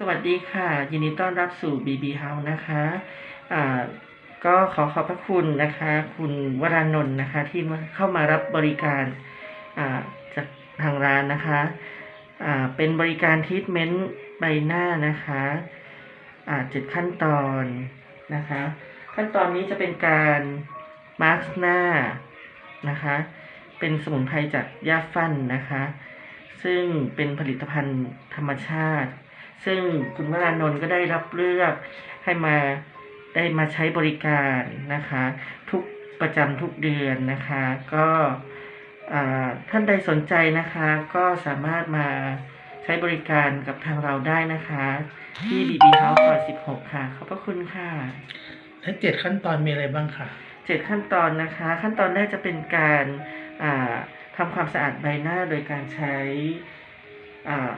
สวัสดีค่ะ ยินดีต้อนรับสู่ BB House นะคะอ่าก็ขอขอบพระคุณนะคะ คุณวรานนท์นะคะ ที่มาเข้ามารับบริการอ่าจากทางร้านนะคะอ่าเป็นบริการทีทเมนต์ใบหน้านะคะอ่าเจ็ดขั้นตอนนะคะ ขั้นตอนนี้จะเป็นการมาร์กหน้านะคะ เป็นสมุนไพรจากหญ้าฟั่นนะคะ ซึ่งเป็นผลิตภัณฑ์ธรรมชาติ ซึ่งคุณวรานนท์ก็ได้รับเลือกให้มาได้มาใช้บริการนะคะ ทุกประจำทุกเดือนนะคะ ก็อ่าท่านใดสนใจนะคะ ก็สามารถมาใช้บริการกับทางเราได้นะคะ ที่ BB House ซอย16 ค่ะ ขอบพระคุณค่ะและเจ็ดขั้นตอนมีอะไรบ้างคะเจ็ดขั้นตอนนะคะ ขั้นตอนแรกจะเป็นการอ่าทำความสะอาดใบหน้าโดยการใช้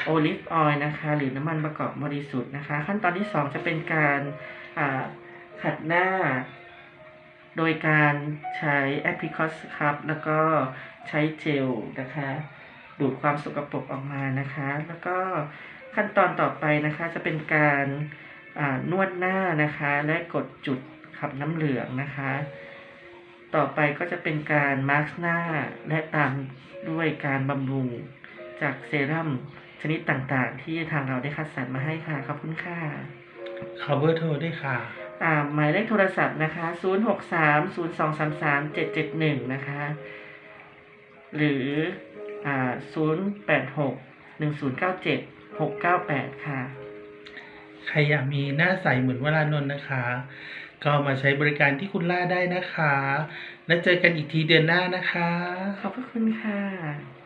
โอลิฟออยล์นะคะ หรือน้ำมันประกอบบริสุทธิ์นะคะ ขั้นตอนที่สองจะเป็นการขัดหน้า โดยการใช้แอปพลิคอสครับ แล้วก็ใช้เจลนะคะ ดูดความสกปรกออกมานะคะ แล้วก็ขั้นตอนต่อไปนะคะจะเป็นการนวดหน้านะคะ และกดจุดขับน้ำเหลืองนะคะ ต่อไปก็จะเป็นการมาร์กหน้า และตามด้วยการบำรุงจากเซรั่ม ชนิดต่างๆ ที่ทางเราได้คัดสรรมาให้ค่ะ ขอบคุณค่ะขอเบอร์โทรด้วยค่ะ อ่าหมายเลขโทรศัพท์นะคะ 0 6 3 0 2 3 3 7 7 1 นะคะ หรืออ่า0 8 6 1 0 9 7 6 9 8 ค่ะ ใครอยากมีหน้าใสเหมือนวรานนท์นะคะ ก็มาใช้บริการที่คุณล่าได้นะคะ แล้วเจอกันอีกทีเดือนหน้านะคะ ขอบพระคุณค่ะ